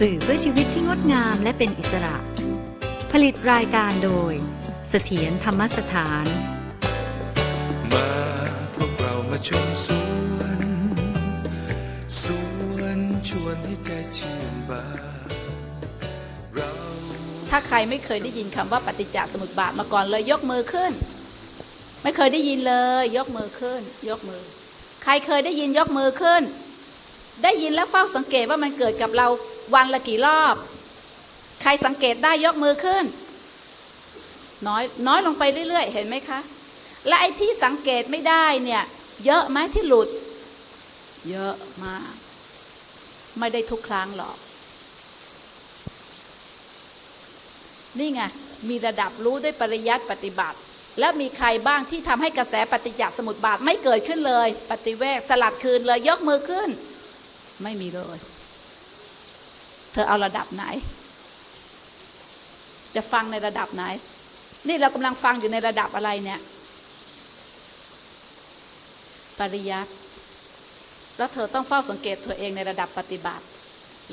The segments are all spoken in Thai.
สื่อเพื่อชีวิตที่งดงามและเป็นอิสระ ผลิตรายการโดย เสถียรธรรมสถาน มาพวกเรามาชมสวนสวนชวนให้ใจชื่นบานเราถ้าใครไม่เคยได้ยินคำว่าปฏิจจสมุปบาทมาก่อนเลยยกมือขึ้น ไม่เคยได้ยินเลย ยกมือขึ้น ยกมือ ใครเคยได้ยินยกมือขึ้น ได้ยินแล้วเฝ้าสังเกตว่ามันเกิดกับเรา วันละกี่รอบ ใครสังเกตได้ยกมือขึ้น น้อยน้อยลงไปเรื่อยๆ เห็นไหมคะ และไอ้ที่สังเกตไม่ได้เนี่ยเยอะไหมที่หลุด เยอะมาก ไม่ได้ทุกครั้งหรอก นี่ไงมีระดับรู้ด้วยปริยัติปฏิบัติ แล้วมีใครบ้างที่ทำให้กระแสปฏิจจสมุปบาทไม่เกิดขึ้นเลย ปฏิเวกสลัดคืนเลยยกมือขึ้น ไม่มีเลย เธอเอาระดับไหน จะฟังในระดับไหน นี่เรากำลังฟังอยู่ในระดับอะไรเนี่ย ปริยัติแล้วเธอต้องเฝ้าสังเกตตัวเองในระดับปฏิบัติ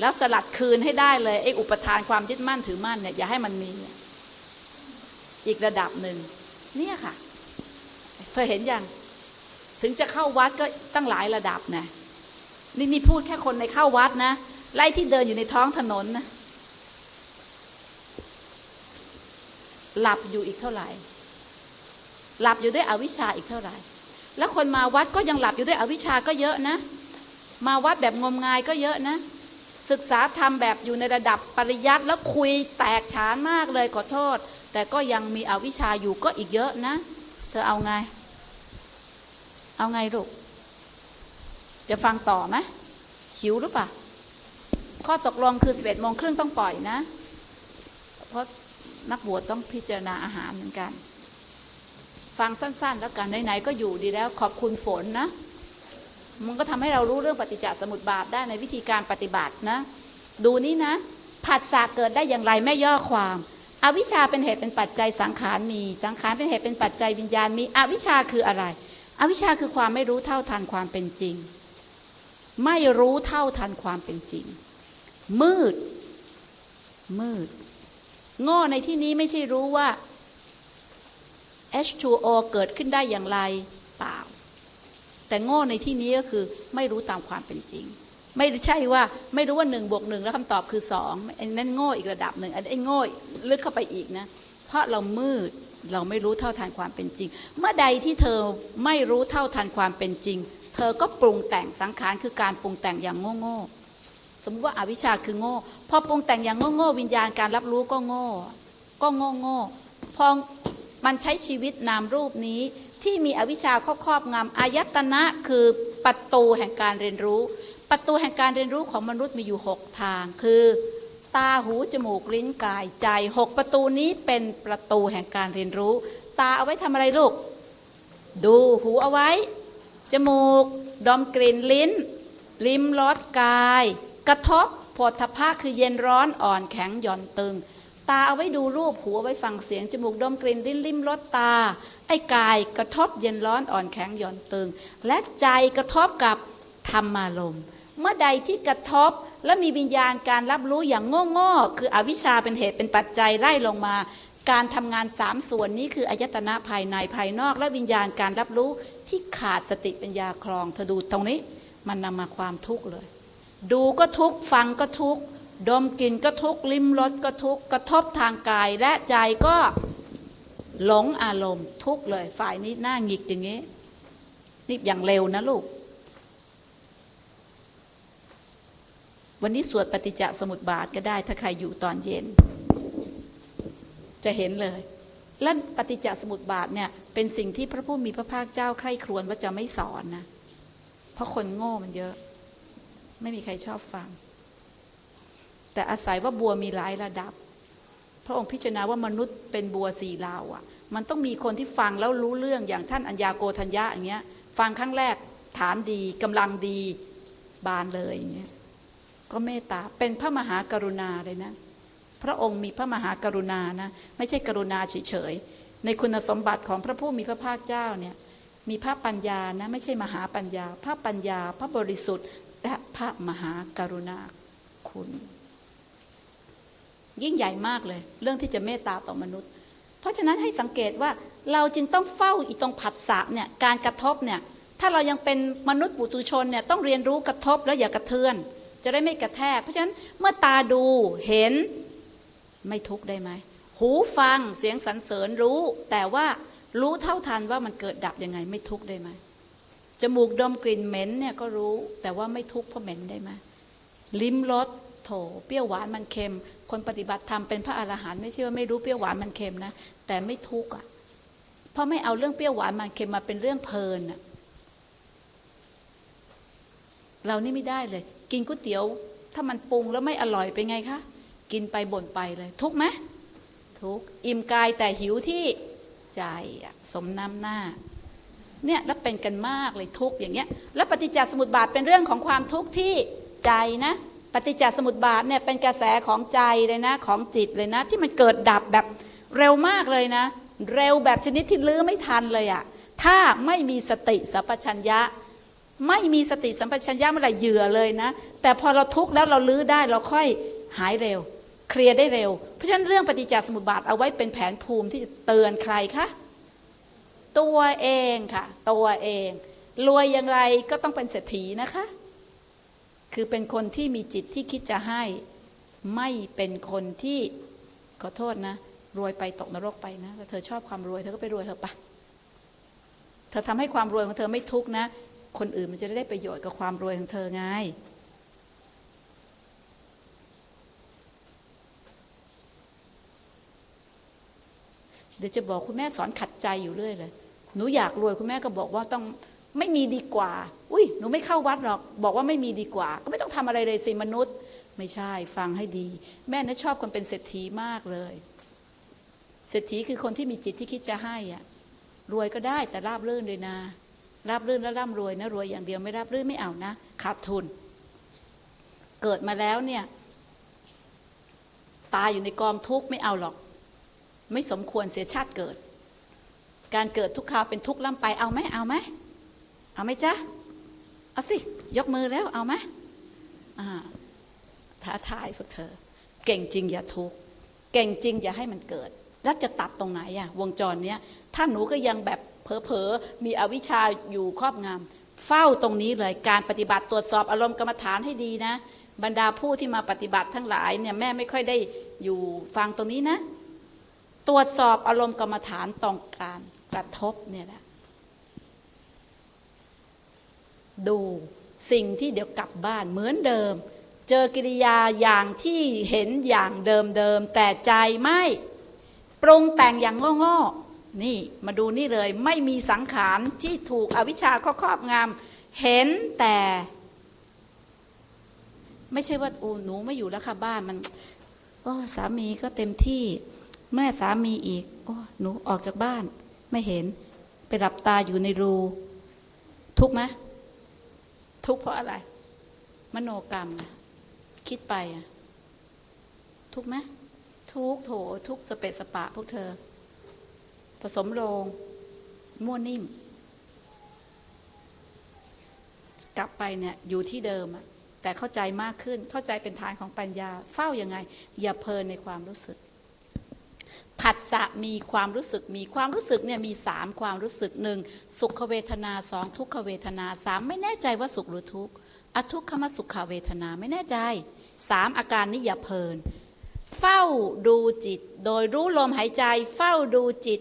แล้วสลัดคืนให้ได้เลยไอ้อุปทานความยึดมั่นถือมั่นเนี่ยอย่าให้มันมี อีกระดับหนึ่งเนี่ยค่ะ เธอเห็นยังถึงจะเข้าวัดก็ตั้งหลายระดับนะนี่นี่พูดแค่คนในเข้าวัดนะ ไล่ที่เดินอยู่ในท้องถนนนะหลับอยู่อีกเท่าไหร่ หลับอยู่ด้วยอวิชชาอีกเท่าไหร่ แล้วคนมาวัดก็ยังหลับอยู่ด้วยอวิชชาก็เยอะนะ มาวัดแบบงมงายก็เยอะนะ ศึกษาธรรมแบบอยู่ในระดับปริยัติแล้วคุยแตกฉานมากเลยขอโทษ แต่ก็ยังมีอวิชชาอยู่ก็อีกเยอะนะ เธอเอาไง เอาไงลูก จะฟังต่อไหมหิวหรือเปล่า ข้อตกลงคือสิบเอ็ดโมงครึ่งต้องปล่อยนะ เพราะนักบวชต้องพิจารณาอาหารเหมือนกัน ฟังสั้นๆ แล้วกันไหนๆก็อยู่ดีแล้วขอบคุณฝนนะ มันก็ทำให้เรารู้เรื่องปฏิจจสมุปบาทได้ในวิธีการปฏิบัตินะ ดูนี่นะผัสสะเกิดได้อย่างไรแม่ย่อความอวิชชาเป็นเหตุเป็นปัจจัยสังขารมี สังขารเป็นเหตุเป็นปัจจัยวิญญาณมีอวิชชาคืออะไร อวิชชาคือความไม่รู้เท่าทันความเป็นจริง ไม่รู้เท่าทันความเป็นจริง มืด มืด โง่ในที่นี้ไม่ใช่รู้ว่า H2O เกิดขึ้นได้อย่างไรเปล่า แต่โง่ในที่นี้ก็คือไม่รู้ตามความเป็นจริง ไม่ใช่ว่าไม่รู้ว่าหนึ่งบวกหนึ่งแล้วคำตอบคือสองอันนั้นโง่อีกระดับหนึ่งอันนี้โง่ลึกเข้าไปอีกนะ เพราะเรามืดเราไม่รู้เท่าทันความเป็นจริง เมื่อใดที่เธอไม่รู้เท่าทันความเป็นจริง เธอก็ปรุงแต่งสังขารคือการปรุงแต่งอย่างโง่โง่ๆ มมติว่าอาวิชชาคือโง่ พอปรุงแต่งอย่างโง่โง่วิญญาณการรับรู้ก็โง่ ก็โง่โง่พอมันใช้ชีวิตนามรูปนี้ที่มีอวิชชาครอบครอบงำอายตนะคือประตูแห่งการเรียนรู้ ประตูแห่งการเรียนรู้ของมนุษย์มีอยู่หกทาง คือ ตาหูจมูกลิ้นกายใจหกประตูนี้เป็นประตูแห่งการเรียนรู้ ตาเอาไว้ทำอะไรลูก ดูหูเอาไว้ จมูก ดมกลิ่นลิ้น ลิ้มรสกาย กระทบผลทพะคือเย็นร้อนอ่อนแข็งหย่อนตึง ตาเอาไว้ดูรูปหูเอาไว้ฟังเสียงจมูกดมกลิ่นลิ้นลิ้มรสตา ไอ้กายกระทบเย็นร้อนอ่อนแข็งหย่อนตึง และใจกระทบกับธรรมารมณ์เมื่อใดที่กระทบและมีวิญญาณการรับรู้อย่างโง่ๆคืออวิชชาเป็นเหตุเป็นปัจจัยไล่ลงมา การทำงานสามส่วนนี้คืออายตนะภายในภายนอก และวิญญาณการรับรู้ที่ขาดสติปัญญาคลองเธอดูตรงนี้ มันนำมาความทุกข์เลย ดูก็ทุกฟังก็ทุกดมกลิ่นก็ทุกลิ้มรสก็ทุกกระทบทางกายและใจก็หลงอารมณ์ทุกเลย ฝ่ายนี้หน้าหงิกอย่างนี้นี่อย่างเร็วนะลูก วันนี้สวดปฏิจจสมุปบาทก็ได้ ถ้าใครอยู่ตอนเย็น จะเห็นเลยและปฏิจจสมุปบาทเนี่ยเป็นสิ่งที่พระผู้มีพระภาคเจ้าใคร่ครวญว่าจะไม่สอนนะ เพราะคนโง่มันเยอะ ไม่มีใครชอบฟัง แต่อาศัยว่าบัวมีหลายระดับ พระองค์พิจารณาว่ามนุษย์เป็นบัวสี่ลาวอะ มันต้องมีคนที่ฟังแล้วรู้เรื่องอย่างท่านอัญญาโกธัญญะอย่างเงี้ย ฟังครั้งแรกฐานดีกำลังดีบานเลยอย่างเงี้ยก็เมตตาเป็นพระมหากรุณาเลยนะ พระองค์มีพระมหากรุณานะ ไม่ใช่กรุณาเฉยๆในคุณสมบัติของพระผู้มีพระภาคเจ้าเนี่ยมีพระปัญญานะไม่ใช่มหาปัญญา พระปัญญา พระบริสุทธิ์ และพระมหากรุณาคุณ ยิ่งใหญ่มากเลย เรื่องที่จะเมตตาต่อมนุษย์ เพราะฉะนั้นให้สังเกตว่าเราจึงต้องเฝ้าอีตรงผัสสะเนี่ยการกระทบเนี่ยถ้าเรายังเป็นมนุษย์ปุตุชนเนี่ยต้องเรียนรู้กระทบแล้วอย่ากระเทือน จะได้ไม่กระแทก เพราะฉะนั้นเมื่อตาดูเห็นไม่ทุกได้ไหมหูฟังเสียงสรรเสริญรู้ แต่ว่ารู้เท่าทันว่ามันเกิดดับยังไงไม่ทุกได้ไหม จมูกดมกลิ่นเหม็นเนี่ยก็รู้แต่ว่าไม่ทุกข์เพราะเหม็นได้ไหมลิ้มรสโถเปรี้ยวหวานมันเค็ม คนปฏิบัติธรรมเป็นพระอรหันต์ไม่ใช่ว่าไม่รู้เปรี้ยวหวานมันเค็มนะแต่ไม่ทุกข์อะเพราะไม่เอาเรื่องเปรี้ยวหวานมันเค็มมาเป็นเรื่องเพลินอะเรานี่ไม่ได้เลย กินก๋วยเตี๋ยว ถ้ามันปรุงแล้วไม่อร่อยเป็นไงคะกินไปบ่นไปเลย ทุกข์ไหมทุกข์อิ่มกายแต่หิวที่ใจอะสมน้ำหน้า เนี่ยแล้วเป็นกันมากเลยทุกอย่างเงี้ยแล้วปฏิจจสมุปบาทเป็นเรื่องของความทุกข์ที่ใจนะ ปฏิจจสมุปบาทเนี่ยเป็นกระแสของใจเลยนะของจิตเลยนะ ที่มันเกิดดับแบบเร็วมากเลยนะ เร็วแบบชนิดที่ลื้อไม่ทันเลยอะถ้าไม่มีสติสัพพัญญะ ไม่มีสติสัมปชัญญะเมื่อไหร่เหยื่อเลยนะ แต่พอเราทุกข์แล้วเราลื้อได้เราค่อยหายเร็ว เคลียร์ได้เร็ว เพราะฉะนั้นเรื่องปฏิจจสมุปบาทเอาไว้เป็นแผนภูมิที่จะเตือนใครคะ ตัวเองค่ะ ตัวเอง รวยอย่างไรก็ต้องเป็นเศรษฐีนะคะ คือเป็นคนที่มีจิตที่คิดจะให้ ไม่เป็นคนที่ขอโทษนะ รวยไปตกนรกไปนะเธอชอบความรวยเธอก็ไปรวยเถอะปะเธอทำให้ความรวยของเธอไม่ทุกนะ คนอื่นมันจะได้ประโยชน์กับความรวยของเธอไง เดี๋ยวจะบอกคุณแม่สอนขัดใจอยู่เรื่อยเลย หนูอยากรวยคุณแม่ก็บอกว่าต้องไม่มีดีกว่า อุ้ยหนูไม่เข้าวัดหรอก บอกว่าไม่มีดีกว่า ก็ไม่ต้องทำอะไรเลยสิมนุษย์ ไม่ใช่ฟังให้ดี แม่น่ะชอบคนเป็นเศรษฐีมากเลย เศรษฐีคือคนที่มีจิตที่คิดจะให้อะรวยก็ได้แต่ราบรื่นเลยนะราบรื่นและร่ำรวยนะรวยอย่างเดียวไม่ราบรื่นไม่เอานะขาดทุน เกิดมาแล้วเนี่ย ตายอยู่ในกองทุกข์ไม่เอาหรอก ไม่สมควรเสียชาติเกิด การเกิดทุกคราวเป็นทุกข์ล่ำไปเอาไหมเอาไหมเอาไหมจ๊ะเอาสิ ยกมือแล้วเอาไหมท้าทายพวกเธอ เก่งจริงอย่าทุกข์เก่งจริงอย่าให้มันเกิด แล้วจะตัดตรงไหนอะวงจรเนี้ยถ้าหนูก็ยังแบบเผลอๆมีอวิชชาอยู่ครอบงำเฝ้าตรงนี้เลยการปฏิบัติตรวจสอบอารมณ์กรรมฐานให้ดีนะ บรรดาผู้ที่มาปฏิบัติทั้งหลายเนี่ยแม่ไม่ค่อยได้อยู่ฟังตรงนี้นะ ตรวจสอบอารมณ์กรรมฐานต้องการกระทบเนี่ยแหละ ดูสิ่งที่เดี๋ยวกลับบ้านเหมือนเดิม เจอกิริยาอย่างที่เห็นอย่างเดิมๆแต่ใจไม่ปรุงแต่งอย่างโง่ๆนี่มาดูนี่เลยไม่มีสังขารที่ถูกอวิชชาครอบงำเห็นแต่ ไม่ใช่ว่าโอ้หนูไม่อยู่แล้วค่ะบ้านมันโอ้สามีก็เต็มที่ แม่สามีอีก โอ้ หนูออกจากบ้าน ไม่เห็น ไปหลับตาอยู่ในรู ทุกไหมทุกเพราะอะไร มโนกรรมอะคิดไปอะทุกไหมทุกโถ ทุกสเปะสปะพวกเธอ ผสมโรงมั่วนิ่ม กลับไปเนี่ย อยู่ที่เดิมอะแต่เข้าใจมากขึ้นเข้าใจเป็นฐานของปัญญา เฝ้ายังไง อย่าเพลินในความรู้สึก ผัสสะมีความรู้สึกมีความรู้สึกเนี่ยมีสามความรู้สึกหนึ่งสุขเวทนาสองทุกขเวทนาสามไม่แน่ใจว่าสุขหรือทุกข์อทุกขมสุขเวทนาไม่แน่ใจสามอาการนี้อย่าเพลิน เฝ้าดูจิต โดยรู้ลมหายใจ เฝ้าดูจิต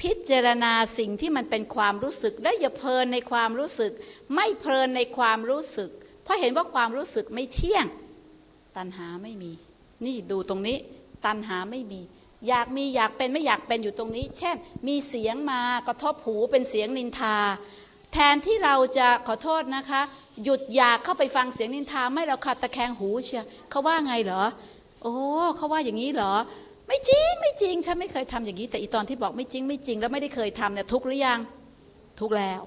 พิจารณาสิ่งที่มันเป็นความรู้สึกและอย่าเพลินในความรู้สึก ไม่เพลินในความรู้สึก เพราะเห็นว่าความรู้สึกไม่เที่ยง ตัณหาไม่มี นี่ดูตรงนี้ ตัณหาไม่มี อยากมีอยากเป็นไม่อยากเป็นอยู่ตรงนี้ เช่น มีเสียงมากระทบหูเป็นเสียงนินทา แทนที่เราจะขอโทษนะคะ หยุดอยากเข้าไปฟังเสียงนินทาไม่เราขัดตะแคงหูเชียเขาว่าไงเหรอ โอ้เขาว่าอย่างนี้เหรอ ไม่จริงไม่จริงฉันไม่เคยทำอย่างนี้ แต่อีตอนที่บอกไม่จริงไม่จริงแล้วไม่ได้เคยทำเนี่ยทุกหรือยังทุกแล้ว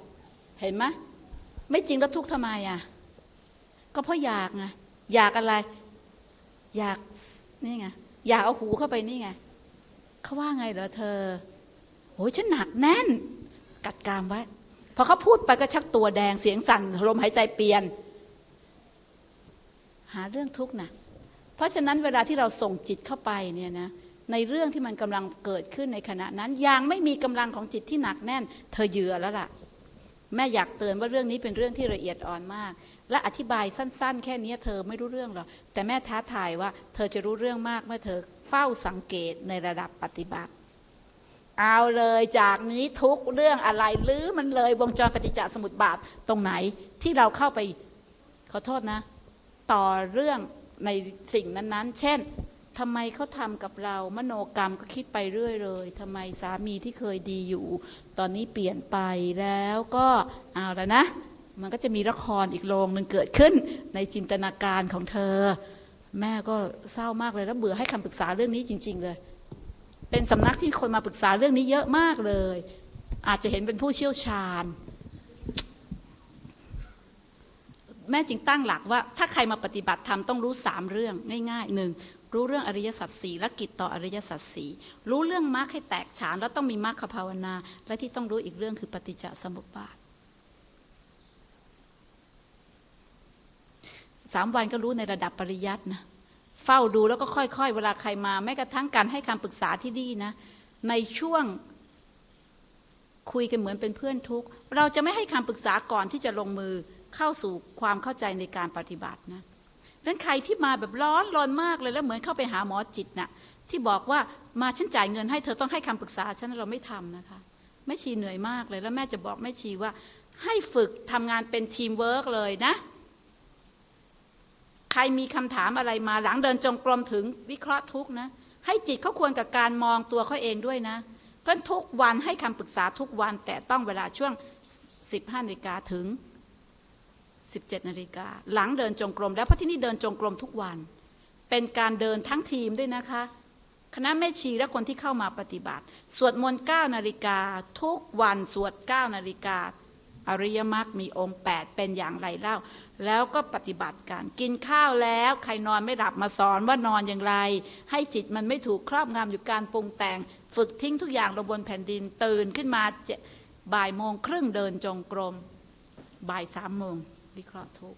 เห็นไหมไม่จริงแล้วทุกข์ทำไมอะก็เพราะอยากไงอยากอะไร อยากนี่ไงอยากเอาหูเข้าไปนี่ไง เขาว่าไงเหรอเธอโอ้ยฉันหนักแน่น กัดกรามไว้พอเขาพูดไปก็ชักตัวแดงเสียงสั่นลมหายใจเปลี่ยน หาเรื่องทุกข์นะเพราะฉะนั้นเวลาที่เราส่งจิตเข้าไปเนี่ยนะในเรื่องที่มันกำลังเกิดขึ้นในขณะนั้นยังไม่มีกำลังของจิตที่หนักแน่น เธอเหยื่อแล้วล่ะ แม่อยากเตือนว่าเรื่องนี้เป็นเรื่องที่ละเอียดอ่อนมาก และอธิบายสั้น ๆ แค่นี้เธอไม่รู้เรื่องหรอกแต่แม่ท้าทายว่า เธอจะรู้เรื่องมากเมื่อเธอเฝ้าสังเกตในระดับปฏิบัติ เอาเลยจากนี้ทุกเรื่องอะไรหรือมันเลยวงจรปฏิจจสมุปบาทตรงไหนที่เราเข้าไปขอโทษนะ ต่อเรื่องในสิ่งนั้นๆ เช่น ทำไมเขาทำกับเรามโนกรรมก็คิดไปเรื่อยเลยทำไมสามีที่เคยดีอยู่ ตอนนี้เปลี่ยนไปแล้วก็เอาแล้วนะ มันก็จะมีละครอีกโรงหนึ่งเกิดขึ้นในจินตนาการของเธอ แม่ก็เศร้ามากเลยแล้วเบื่อให้คำปรึกษาเรื่องนี้จริง ๆ เลย เป็นสำนักที่คนมาปรึกษาเรื่องนี้เยอะมากเลย อาจจะเห็นเป็นผู้เชี่ยวชาญแม่จึงตั้งหลักว่าถ้าใครมาปฏิบัติธรรมต้องรู้สามเรื่องง่ายๆหนึ่ง รู้เรื่องอริยสัจสี่และกิจต่ออริยสัจสี่รู้เรื่องมรรคให้แตกฉานแล้วต้องมีมรรคภาวนา และที่ต้องรู้อีกเรื่องคือปฏิจจสมุปบาทสามวันก็รู้ในระดับปริยัตินะเฝ้าดูแล้วก็ค่อยๆ เวลาใครมาแม้กระทั่งการให้คำปรึกษาที่ดีนะ ในช่วงคุยกันเหมือนเป็นเพื่อนทุก เราจะไม่ให้คำปรึกษาก่อนที่จะลงมือเข้าสู่ความเข้าใจในการปฏิบัตินะ นั้นใครที่มาแบบร้อนรนมากเลยแล้วเหมือนเข้าไปหาหมอจิตนะ่ะที่บอกว่ามาฉันจ่ายเงินให้เธอต้องให้คำปรึกษาฉันเราไม่ทำนะคะแม่ชีเหนื่อยมากเลยแล้วแม่จะบอกแม่ชีว่า ให้ฝึกทำงานเป็นทีมเวิร์กเลยนะ ใครมีคำถามอะไรมาหลังเดินจงกรมถึงวิเคราะห์ทุกนะ ให้จิตเขาควรกับการมองตัวเขาเองด้วยนะ เพราะทุกวันให้คำปรึกษาทุกวันแต่ต้องเวลาช่วง 15นาฬิกาถึง 17นาฬิกาหลังเดินจงกรม แล้วเพราะที่นี่เดินจงกรมทุกวัน เป็นการเดินทั้งทีมด้วยนะคะ คณะแม่ชีและคนที่เข้ามาปฏิบัติ สวดมนต์9นาฬิกาทุกวันสวด9นาฬิกาอริยมรรคมีองค์ 8 เป็นอย่างไรเล่า แล้วก็ปฏิบัติการกินข้าวแล้วใครนอนไม่หลับมาสอนว่านอนอย่างไร ให้จิตมันไม่ถูกครอบงำอยู่การปรุงแต่ง ฝึกทิ้งทุกอย่างลงบนแผ่นดินตื่นขึ้นมาเจ็ดบ่ายโมงครึ่งเดินจงกรมบ่ายสามโมง วิเคราะห์ทุก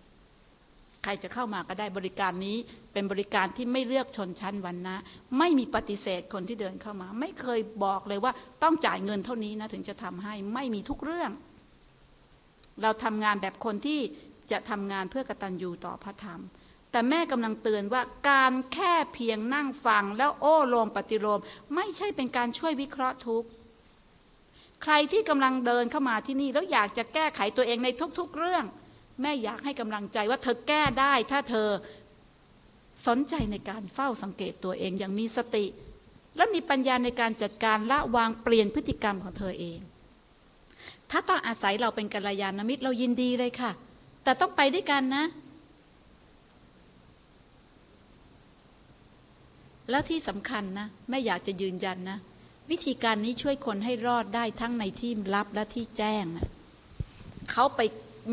ใครจะเข้ามาก็ได้บริการนี้ เป็นบริการที่ไม่เลือกชนชั้นวันนะ ไม่มีปฏิเสธคนที่เดินเข้ามา ไม่เคยบอกเลยว่าต้องจ่ายเงินเท่านี้นะถึงจะทำให้ไม่มีทุกเรื่อง เราทำงานแบบคนที่จะทำงานเพื่อกตัญญูต่อพระธรรมแต่แม่กำลังเตือนว่าการแค่เพียงนั่งฟังแล้วโอ้โลมปฏิโลม ไม่ใช่เป็นการช่วยวิเคราะห์ทุกข์ ใครที่กำลังเดินเข้ามาที่นี่แล้วอยากจะแก้ไขตัวเองในทุกๆเรื่อง แม่อยากให้กำลังใจว่าเธอแก้ได้ถ้าเธอสนใจในการเฝ้าสังเกตตัวเองอย่างมีสติ และมีปัญญาในการจัดการละวางเปลี่ยนพฤติกรรมของเธอเอง ถ้าต้องอาศัยเราเป็นกัลยาณมิตรเรายินดีเลยค่ะ แต่ต้องไปด้วยกันนะ แล้วที่สำคัญนะแม่อยากจะยืนยันนะ วิธีการนี้ช่วยคนให้รอดได้ทั้งในที่ลับและที่แจ้งนะเขาไป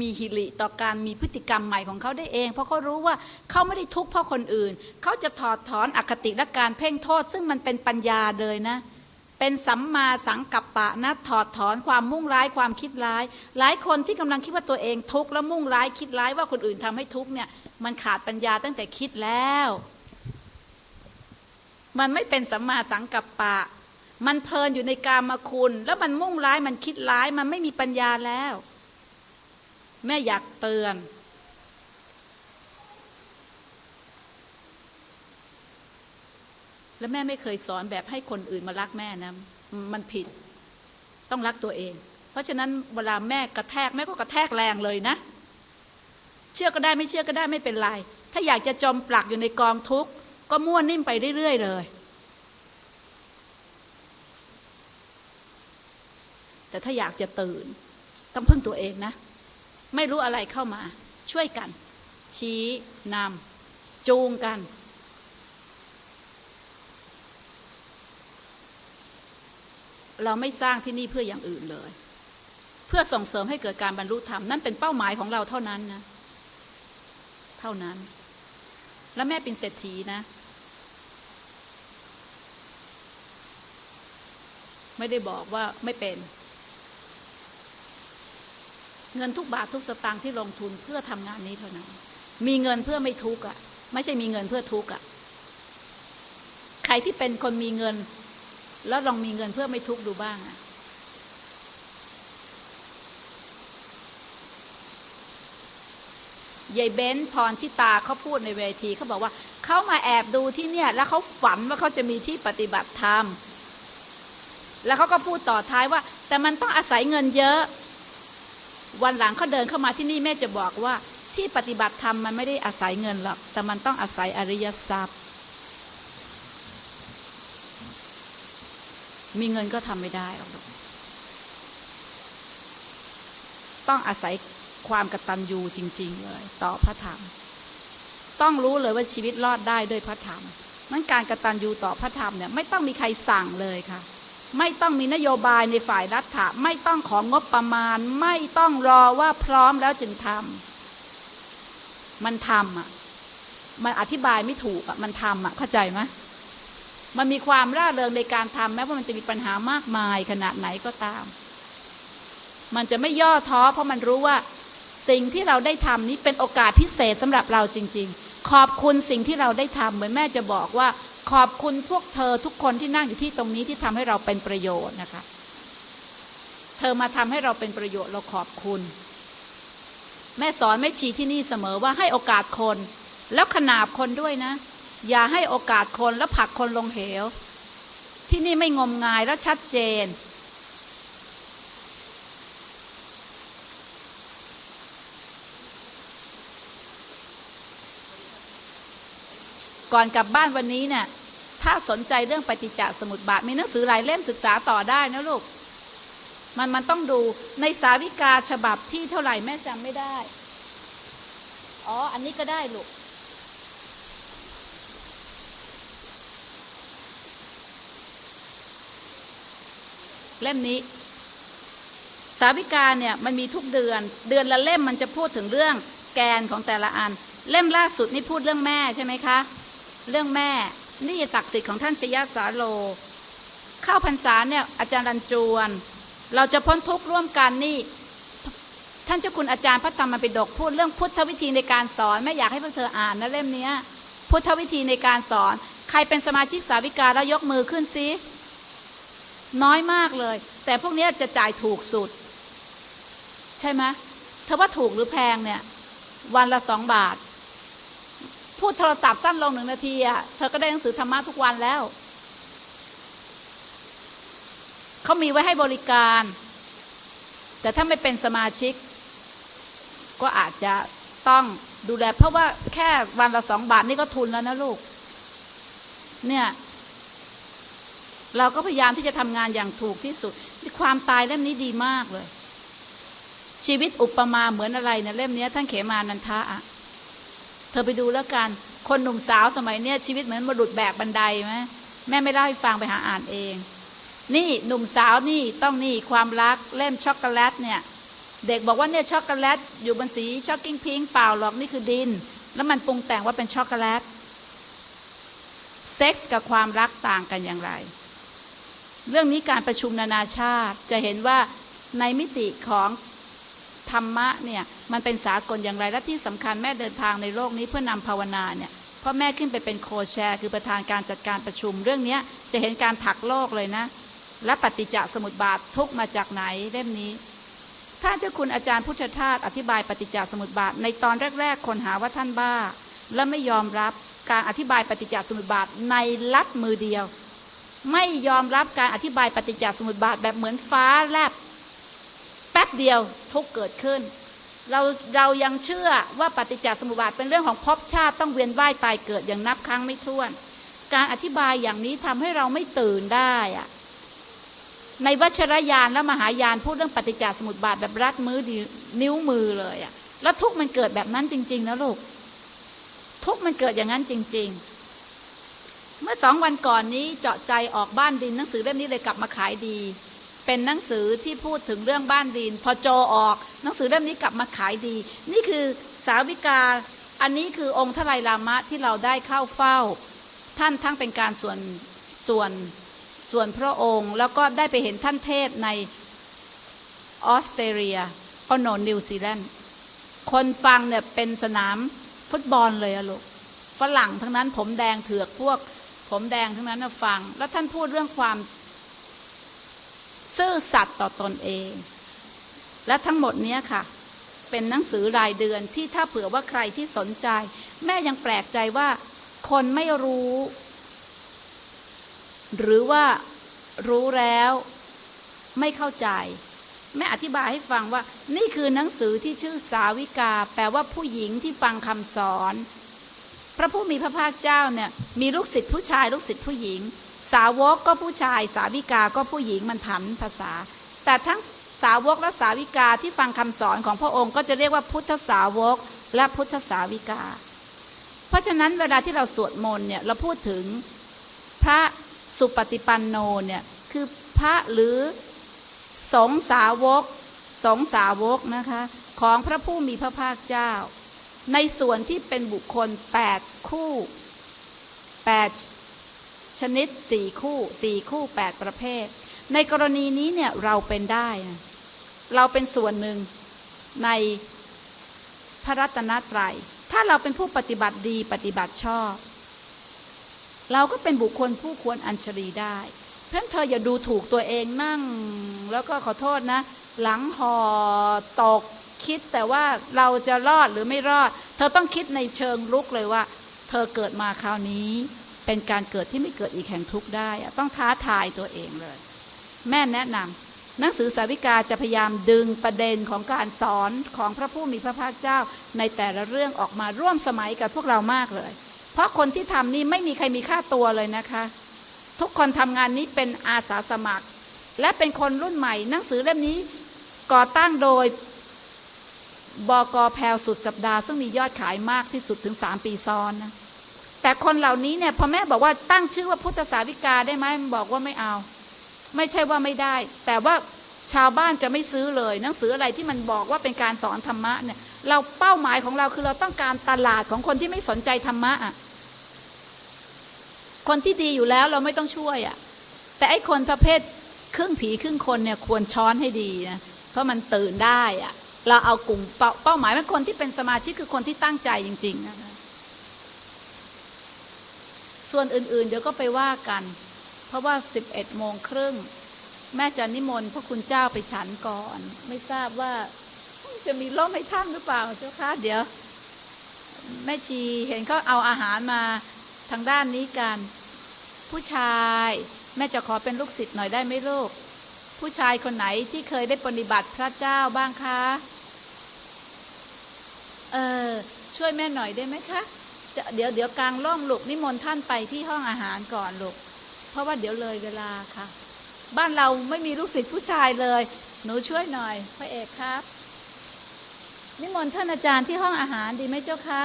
มีฮิริต่อการมีพฤติกรรมใหม่ของเขาได้เอง เพราะเขารู้ว่าเขาไม่ได้ทุกข์เพราะคนอื่น เขาจะถอดถอนอคติและการเพ่งโทษ ซึ่งมันเป็นปัญญาเลยนะ เป็นสัมมาสังกัปปะนะถอดถอนความมุ่งร้ายความคิดร้าย หลายคนที่กำลังคิดว่าตัวเองทุกข์แล้วมุ่งร้ายคิดร้ายว่าคนอื่นทำให้ทุกข์เนี่ยมันขาดปัญญาตั้งแต่คิดแล้ว มันไม่เป็นสัมมาสังกัปปะ มันเพลินอยู่ในกามคุณ แล้วมันมุ่งร้ายมันคิดร้ายมันไม่มีปัญญาแล้ว แม่อยากเตือน แล้วแม่ไม่เคยสอนแบบให้คนอื่นมารักแม่นะมันผิด ต้องรักตัวเอง เพราะฉะนั้นเวลาแม่กระแทกแม่ก็กระแทกแรงเลยนะ เชื่อก็ได้ไม่เชื่อก็ได้ไม่เป็นไร ถ้าอยากจะจมปลักอยู่ในกองทุกข์ก็มั่วนิ่มไปเรื่อยๆเลยแต่ถ้าอยากจะตื่น ต้องพึ่งตัวเองนะ ไม่รู้อะไรเข้ามา ช่วยกัน ชี้นำจูงกัน เราไม่สร้างที่นี่เพื่ออย่างอื่นเลย เพื่อส่งเสริมให้เกิดการบรรลุธรรม นั่นเป็นเป้าหมายของเราเท่านั้นนะ เท่านั้น แล้วแม่เป็นเศรษฐีนะ ไม่ได้บอกว่าไม่เป็น เงินทุกบาททุกสตางค์ที่ลงทุนเพื่อทำงานนี้เท่านั้น มีเงินเพื่อไม่ทุกข์อะ ไม่ใช่มีเงินเพื่อทุกข์อะ ใครที่เป็นคนมีเงิน แล้วลองมีเงินเพื่อไม่ทุกข์ดูบ้างอะยายเบ้นพรชิตาเขาพูดในเวทีเขาบอกว่าเขามาแอบดูที่เนี่ย แล้วเขาฝันว่าเขาจะมีที่ปฏิบัติธรรม แล้วเขาก็พูดต่อท้ายว่า แต่มันต้องอาศัยเงินเยอะ วันหลังเขาเดินเข้ามาที่นี่แม่จะบอกว่า ที่ปฏิบัติธรรมมันไม่ได้อาศัยเงินหรอก แต่มันต้องอาศัยอริยทรัพย์ มีเงินก็ทำไม่ได้หรอกต้องอาศัยความกตัญญูจริง ๆ เลย ต่อพระธรรม ต้องรู้เลยว่าชีวิตรอดได้ด้วยพระธรรมมันการกตัญญูต่อพระธรรมเนี่ยไม่ต้องมีใครสั่งเลยค่ะ ไม่ต้องมีนโยบายในฝ่ายรัฐะไม่ต้องของงบประมาณ ไม่ต้องรอว่าพร้อมแล้วจึงทำมันทำอะมันอธิบายไม่ถูกอะมันทำอะเข้าใจไหมมันมีความร่าเริงในการทำแม้ว่ามันจะมีปัญหามากมายขนาดไหนก็ตาม มันจะไม่ย่อท้อ เพราะมันรู้ว่า สิ่งที่เราได้ทำนี้เป็นโอกาสพิเศษสำหรับเราจริง ๆ ขอบคุณสิ่งที่เราได้ทำเหมือนแม่จะบอกว่า ขอบคุณพวกเธอทุกคนที่นั่งอยู่ที่ตรงนี้ที่ทำให้เราเป็นประโยชน์นะคะ เธอมาทำให้เราเป็นประโยชน์เราขอบคุณ แม่สอนแม่ชีที่นี่เสมอว่าให้โอกาสคน แล้วขนาบคนด้วยนะ อย่าให้โอกาสคนแล้วผลักคนลงเหว ที่นี่ไม่งมงายและชัดเจน ก่อนกลับบ้านวันนี้เนี่ยถ้าสนใจเรื่องปฏิจจสมุปบาทมีหนังสือหลายเล่มศึกษาต่อได้นะลูก มันมันต้องดูในสาวิกาฉบับที่เท่าไหร่แม่จำไม่ได้ อ๋อ อันนี้ก็ได้ลูก เล่มนี้ สาวิกาเนี่ยมันมีทุกเดือน เดือนละเล่มมันจะพูดถึงเรื่องแกนของแต่ละอัน เล่มล่าสุดนี่พูดเรื่องแม่ใช่ไหมคะ เรื่องแม่นี่ศักดิ์สิทธิ์ของท่านชยสาโล เข้าพรรษาเนี่ยอาจารย์รันจวน เราจะพ้นทุกข์ร่วมกันนี่ ท่านเจ้าคุณอาจารย์พระธรรมปิฎกพูดเรื่องพุทธวิธีในการสอนแม่อยากให้พวกเธออ่านนะเล่มนี้พุทธวิธีในการสอน ใครเป็นสมาชิกสาวิกาแล้วยกมือขึ้นซิน้อยมากเลย แต่พวกนี้จะจ่ายถูกสุด ใช่ไหมเธอว่าถูกหรือแพงเนี่ย วันละสองบาท พูดโทรศัพท์สั้นลงหนึ่งนาทีอะเธอก็ได้หนังสือธรรมะทุกวันแล้ว เขามีไว้ให้บริการ แต่ถ้าไม่เป็นสมาชิก ก็อาจจะต้องดูแล เพราะว่าแค่วันละสองบาทนี่ก็ทุนแล้วนะลูก เนี่ยเราก็พยายามที่จะทำงานอย่างถูกที่สุด ความตายเล่มนี้ดีมากเลย ชีวิตอุปมาเหมือนอะไรนะเล่มนี้ท่านเขมานันทะอะ เธอไปดูแล้วกัน คนหนุ่มสาวสมัยเนี้ยชีวิตเหมือนมรุดแบกบันไดไหมแม่ไม่เล่าให้ฟังไปหาอ่านเอง นี่หนุ่มสาวนี่ต้องนี่ความรักเล่มช็อกโกแลตเนี่ย เด็กบอกว่าเนี่ยช็อกโกแลตอยู่บนสีช็อกกิ้งพิงเปล่าหรอกนี่คือดิน แล้วมันปรุงแต่งว่าเป็นช็อกโกแลตเซ็กส์กับความรักต่างกันอย่างไร เรื่องนี้การประชุมนานาชาติจะเห็นว่าในมิติของ ธรรมะเนี่ยมันเป็นสากลอย่างไรและที่สำคัญแม่เดินทางในโลกนี้เพื่อนำภาวนาเนี่ยพราะแม่ขึ้นไปเป็นโคแชร์ คือประธานการจัดการประชุมเรื่องนี้จะเห็นการถักโลกเลยนะ และปฏิจจสมุปบาททุกมาจากไหนเล่มนี้ ถ้าเจ้าคุณอาจารย์พุทธทาสอธิบายปฏิจจสมุปบาท ในตอนแรก ๆ คนหาว่าท่านบ้า และไม่ยอมรับการอธิบายปฏิจจสมุปบาทในลัดมือเดียว ไม่ยอมรับการอธิบายปฏิจจสมุปบาทแบบเหมือนฟ้าแลบ แป๊บเดียวทุกเกิดขึ้น เราเรายังเชื่อว่าปฏิจจสมุปบาทเป็นเรื่องของภพชาติต้องเวียนว่ายตายเกิดอย่างนับครั้งไม่ถ้วน การอธิบายอย่างนี้ทำให้เราไม่ตื่นได้อะในวัชรยานและมหายานพูดเรื่องปฏิจจสมุปบาทแบบรัดมือนิ้วมือเลยอะแล้วทุกมันเกิดแบบนั้นจริง ๆ นะลูก ทุกมันเกิดอย่างนั้นจริง ๆ เมื่อสองวันก่อนนี้เจาะใจออกบ้านดินหนังสือเล่มนี้เลยกลับมาขายดี เป็นหนังสือที่พูดถึงเรื่องบ้านดิน พอโจออก หนังสือเล่มนี้กลับมาขายดี นี่คือสาวิกา อันนี้คือองค์ทลายลามะที่เราได้เข้าเฝ้า ท่านทั้งเป็นการส่วนส่วนส่วนพระองค์ แล้วก็ได้ไปเห็นท่านเทศในออสเตรเลียอโนนิวซีแลนด์คนฟังเนี่ยเป็นสนามฟุตบอลเลยอะลูกฝรั่งทั้งนั้นผมแดงเถือกพวก ผมแดงทั้งนั้นฟัง แล้วท่านพูดเรื่องความ ซื่อสัตย์ต่อตนเอง และทั้งหมดนี้ค่ะ เป็นหนังสือรายเดือนที่ถ้าเผื่อว่าใครที่สนใจ แม่ยังแปลกใจว่า คนไม่รู้ หรือว่ารู้แล้วไม่เข้าใจ แม่อธิบายให้ฟังว่า นี่คือหนังสือที่ชื่อสาวิกา แปลว่าผู้หญิงที่ฟังคำสอน พระผู้มีพระภาคเจ้าเนี่ยมีลูกศิษย์ผู้ชาย ลูกศิษย์ผู้หญิง สาวกก็ผู้ชาย สาวิกาก็ผู้หญิงมันผันภาษา แต่ทั้งสาวกและสาวิกาที่ฟังคำสอนของพระองค์ก็จะเรียกว่าพุทธสาวกและพุทธสาวิกา เพราะฉะนั้นเวลาที่เราสวดมนต์เนี่ยเราพูดถึงพระสุปฏิปันโนเนี่ยคือพระหรือสงสาวกสงสาวกนะคะของพระผู้มีพระภาคเจ้า ในส่วนที่เป็นบุคคล 8 คู่ 8 ชนิด4คู่4คู่8ประเภท ในกรณีนี้เนี่ยเราเป็นได้ เราเป็นส่วนหนึ่งในพระรัตนตรัย ถ้าเราเป็นผู้ปฏิบัติดีปฏิบัติชอบ เราก็เป็นบุคคลผู้ควรอัญชลีได้ เพราะฉะนั้นเธออย่าดูถูกตัวเองนั่ง แล้วก็ขอโทษนะ หลังหอตกคิดแต่ว่าเราจะรอดหรือไม่รอด เธอต้องคิดในเชิงลุกเลยว่า เธอเกิดมาคราวนี้ เป็นการเกิดที่ไม่เกิดอีกแห่งทุกข์ได้ ต้องท้าทายตัวเองเลย แม่แนะนำหนังสือสาวิกาจะพยายามดึงประเด็นของการสอนของพระผู้มีพระภาคเจ้า ในแต่ละเรื่องออกมาร่วมสมัยกับพวกเรามากเลย เพราะคนที่ทำนี่ไม่มีใครมีค่าตัวเลยนะคะ ทุกคนทำงานนี้เป็นอาสาสมัคร และเป็นคนรุ่นใหม่ หนังสือเล่มนี้ก่อตั้งโดยบกแพลวสุดสัปดาห์ ซึ่งมียอดขายมากที่สุดถึง 3 ปีซ้อนนะ แต่คนเหล่านี้เนี่ยพอแม่บอกว่าตั้งชื่อว่าพุทธสาวิกาได้ไหมบอกว่าไม่เอา ไม่ใช่ว่าไม่ได้ แต่ว่าชาวบ้านจะไม่ซื้อเลย หนังสืออะไรที่มันบอกว่าเป็นการสอนธรรมะเนี่ยเราเป้าหมายของเราคือเราต้องการตลาดของคนที่ไม่สนใจธรรมะอะคนที่ดีอยู่แล้วเราไม่ต้องช่วยอะแต่ไอ้คนประเภทครึ่งผีครึ่งคนเนี่ยควรช้อนให้ดีนะเพราะมันตื่นได้อะเราเอากลุ่มเป้าหมายเป็นคนที่เป็นสมาชิกคือคนที่ตั้งใจจริง ๆ นะคะ ส่วนอื่นๆ เดี๋ยวก็ไปว่ากัน เพราะว่า 11โมงครึ่งแม่จะนิมนต์พระคุณเจ้าไปฉันก่อน ไม่ทราบว่าจะมีร่มให้ท่านหรือเปล่าเจ้าคะเดี๋ยว แม่ชีเห็นเขาเอาอาหารมาทางด้านนี้กัน ผู้ชายแม่จะขอเป็นลูกศิษย์หน่อยได้ไหมลูก ผู้ชายคนไหนที่เคยได้ปฏิบัติพระเจ้าบ้างคะ เออช่วยแม่หน่อยได้ไหมคะ จะเดี๋ยวเดี๋ยวกลางร่มลูกนิมนต์ท่านไปที่ห้องอาหารก่อนลูกเพราะว่าเดี๋ยวเลยเวลาค่ะ บ้านเราไม่มีลูกศิษย์ผู้ชายเลย หนูช่วยหน่อยพระเอกครับ นิมนต์ท่านอาจารย์ที่ห้องอาหารดีไหมเจ้าคะ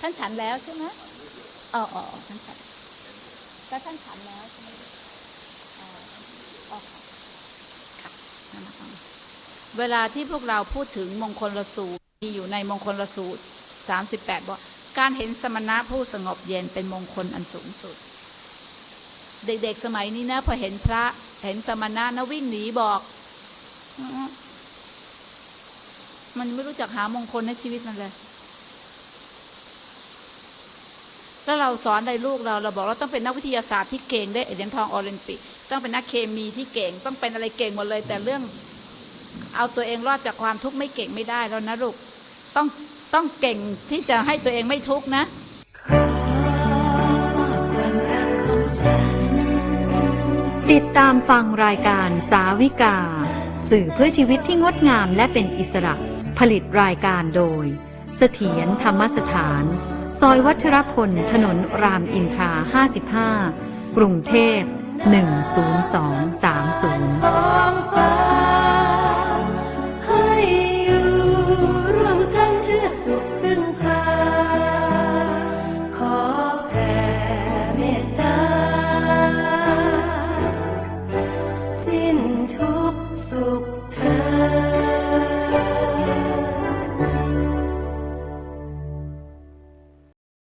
ท่านฉันแล้วใช่ไหมอ๋ออ๋อท่านฉันแล้วท่านฉันแล้วใช่ไหม ออค่ะค่ะเวลาที่พวกเราพูดถึงมงคลละสูตรมีอยู่ในมงคลละสูตร38บอกการเห็นสมณะผู้สงบเย็นเป็นมงคลอันสูงสุด เด็กๆสมัยนี้นะพอเห็นพระเห็นสมณะนะวิ่งหนีบอก มันไม่รู้จักหามงคลในชีวิตมันเลย แล้วเราสอนในลูกเราเราบอกเราต้องเป็นนักวิทยาศาสตร์ที่เก่งได้เหรียญทองโอลิมปิก ต้องเป็นนักเคมีที่เก่ง ต้องเป็นอะไรเก่งหมดเลย แต่เรื่องเอาตัวเองรอดจากความทุกข์ไม่เก่งไม่ได้แล้วนะลูกต้องต้องเก่งที่จะให้ตัวเองไม่ทุกข์นะติดตามฟังรายการสาวิกา สื่อเพื่อชีวิตที่งดงามและเป็นอิสระ ผลิตรายการโดย เสถียรธรรมสถาน ซอยวัชรพล ถนนรามอินทรา 55 กรุงเทพ 10230